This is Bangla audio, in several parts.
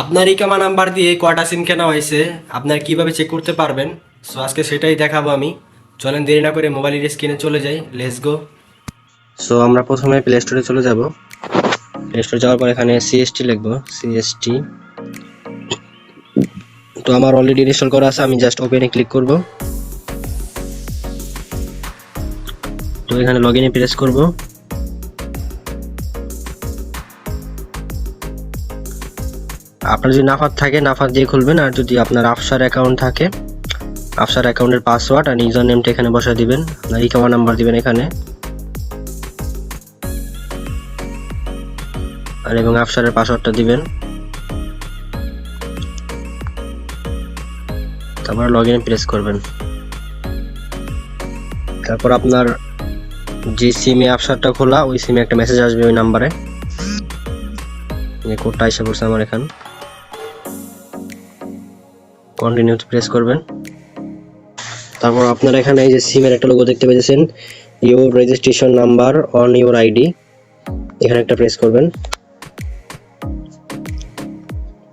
আপনার ইকামা নাম্বার দিয়ে কয়টা সিম কেনা হয়েছে, আপনার কীভাবে চেক করতে পারবেন? সো আজকে সেটাই দেখাবো আমি। চলেন দেরি না করে মোবাইলের স্ক্রিনে চলে যাই। লেটস গো সো আমরা প্রথমে প্লে স্টোরে চলে যাব। প্লে স্টোরে যাওয়ার পর এখানে সিএসটি লিখব। সিএসটি তো আমার অলরেডি ইনস্টল করা আছে, আমি জাস্ট ওপেনে ক্লিক করব। তো এখানে লগ ইনে প্রেস করব। আপনার যদি নাফাত থাকে, নাফাত দিয়ে খুলবেন। আর যদি আপনার আফসার অ্যাকাউন্ট থাকে, আফসার অ্যাকাউন্টের পাসওয়ার্ড আর ইউজার নেমটা এখানে বসা দিবেন। আপনার ইকামা নাম্বার দিবেন এখানে। আর এবং আফসারের পাসওয়ার্ডটা দিবেন। তারপর লগ ইন প্রেস করবেন। তারপর আপনার যে সিমে আফসারটা খোলা, ওই সিমে একটা মেসেজ আসবে ওই নাম্বারে যে কোডটা এসে পড়ছে আমার এখান। কন্টিনিউ প্রেস করবেন। তারপর আপনার এখানে এই যে সিমের একটা লোগো দেখতে পেয়েছেন। Your registration number on your ID এখানে একটা প্রেস করবেন।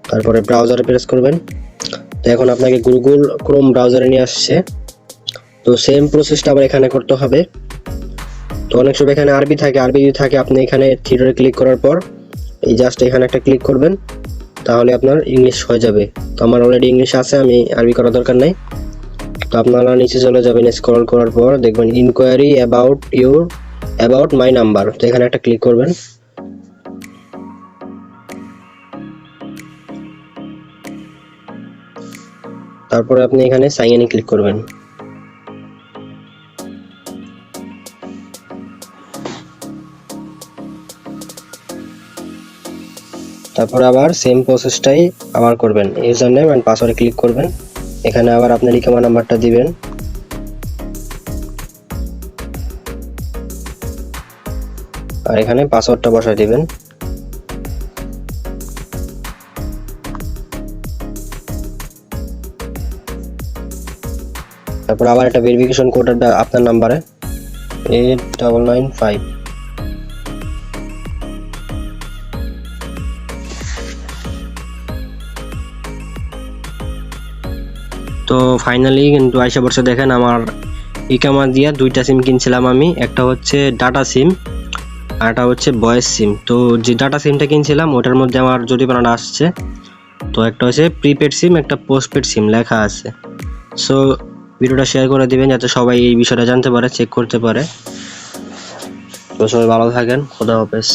তারপরে ব্রাউজারে প্রেস করবেন। তো এখন আপনাকে গুগল ক্রোম ব্রাউজারে নিয়ে আসছে। তো সেম প্রসেসটা আবার এখানে করতে হবে। তো অনেক সময় এখানে আরবি থাকে, আরবি যদি থাকে, আপনি এখানে থিয়েটারে ক্লিক করার পর এই জাস্ট এখানে একটা ক্লিক করবেন। তাহলে আপনার ইংলিশ হয়ে যাবে। তো আমার অলরেডি ইংলিশ আছে, আমি আরবি করার দরকার নাই। তো আপনারা নিচে চলে যাবেন স্ক্রল করার পর দেখবেন enquiry about your about my number তো এখানে একটা ক্লিক করবেন। তারপরে আপনি এখানে সাইন ইন ক্লিক করবেন। তারপর আবার সেম প্রসেসটাই আবার করবেন। ইউজার নেম অ্যান্ড পাসওয়ার্ডে ক্লিক করবেন। এখানে আবার আপনার ইকামা নাম্বারটা দিবেন। আর এখানে পাসওয়ার্ডটা বসায় দিবেন। তারপর আবার একটা ভেরিফিকেশন কোড আপনার নাম্বারে এইট ডাবল নাইন ফাইভ তো ফাইনালি কিন্তু আইসা পড়ছে দেখেন আমার ইকামা দিয়া দুইটা সিম কিনছিলাম আমি। একটা হচ্ছে ডাটা সিম আর একটা হচ্ছে ভয়েস সিম তো যে ডাটা সিমটা কিনছিলাম, ওটার মধ্যে আমার জরিমানাটা আসছে। তো একটা হচ্ছে প্রিপেড সিম একটা পোস্টপেড সিম লেখা আছে। সো ভিডিওটা শেয়ার করে দিবেন যাতে সবাই এই বিষয়টা জানতে পারে চেক করতে পারে। তো সবাই ভালো থাকেন, খোদা হাফেজ।